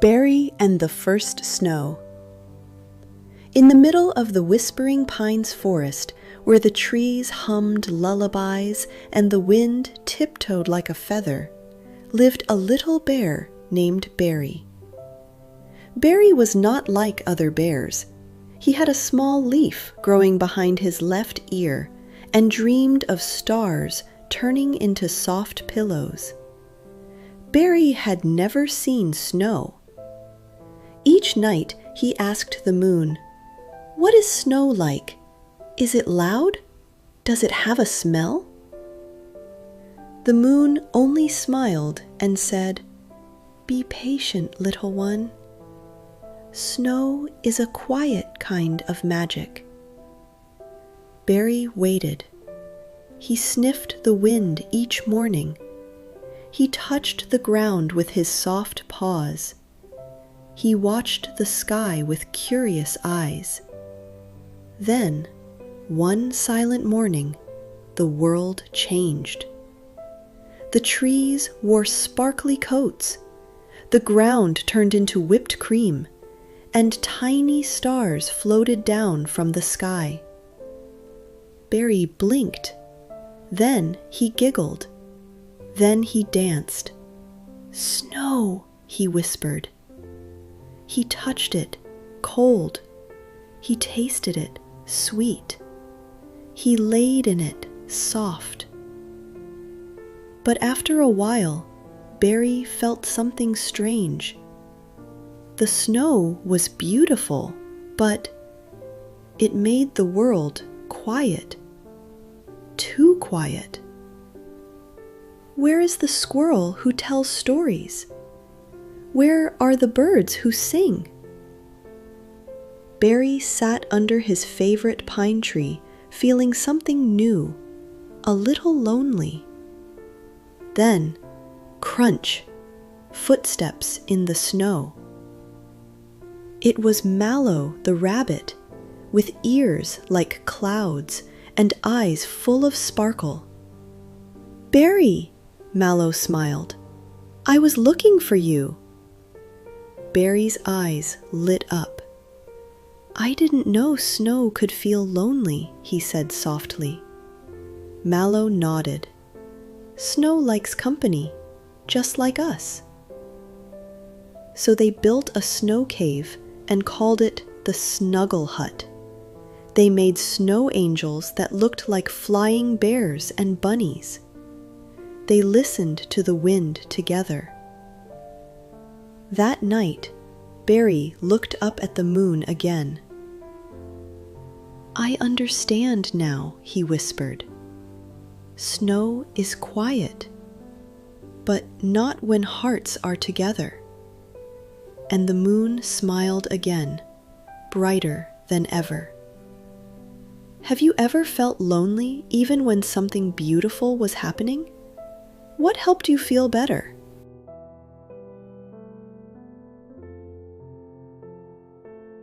Barry and the First Snow. In the middle of the whispering pines forest, where the trees hummed lullabies and the wind tiptoed like a feather, lived a little bear named Barry. Barry was not like other bears. He had a small leaf growing behind his left ear and dreamed of stars turning into soft pillows. Barry had never seen snow. Each night he asked the moon, What is snow like? Is it loud? Does it have a smell? The moon only smiled and said, Be patient, little one. Snow is a quiet kind of magic. Barry waited. He sniffed the wind each morning he touched the ground with his soft paws. He watched the sky with curious eyes. Then, one silent morning, the world changed. The trees wore sparkly coats, the ground turned into whipped cream, and tiny stars floated down from the sky. Barry blinked. Then he giggled. Then he danced. Snow, he whispered. He touched it, cold. He tasted it, sweet. He laid in it, soft. But after a while, Barry felt something strange. The snow was beautiful, but it made the world quiet. Too quiet. Where is the squirrel who tells stories? Where are the birds who sing? Barry sat under his favorite pine tree, feeling something new, a little lonely. Then, crunch, footsteps in the snow. It was Mallow the rabbit, with ears like clouds and eyes full of sparkle. Barry, Mallow smiled. I was looking for you. Barry's eyes lit up. I didn't know snow could feel lonely, he said softly. Mallow nodded. Snow likes company, just like us. So they built a snow cave and called it the Snuggle Hut. They made snow angels that looked like flying bears and bunnies. They listened to the wind together. That night, Barry looked up at the moon again. I understand now, he whispered. Snow is quiet, but not when hearts are together. And the moon smiled again, brighter than ever. Have you ever felt lonely even when something beautiful was happening? What helped you feel better?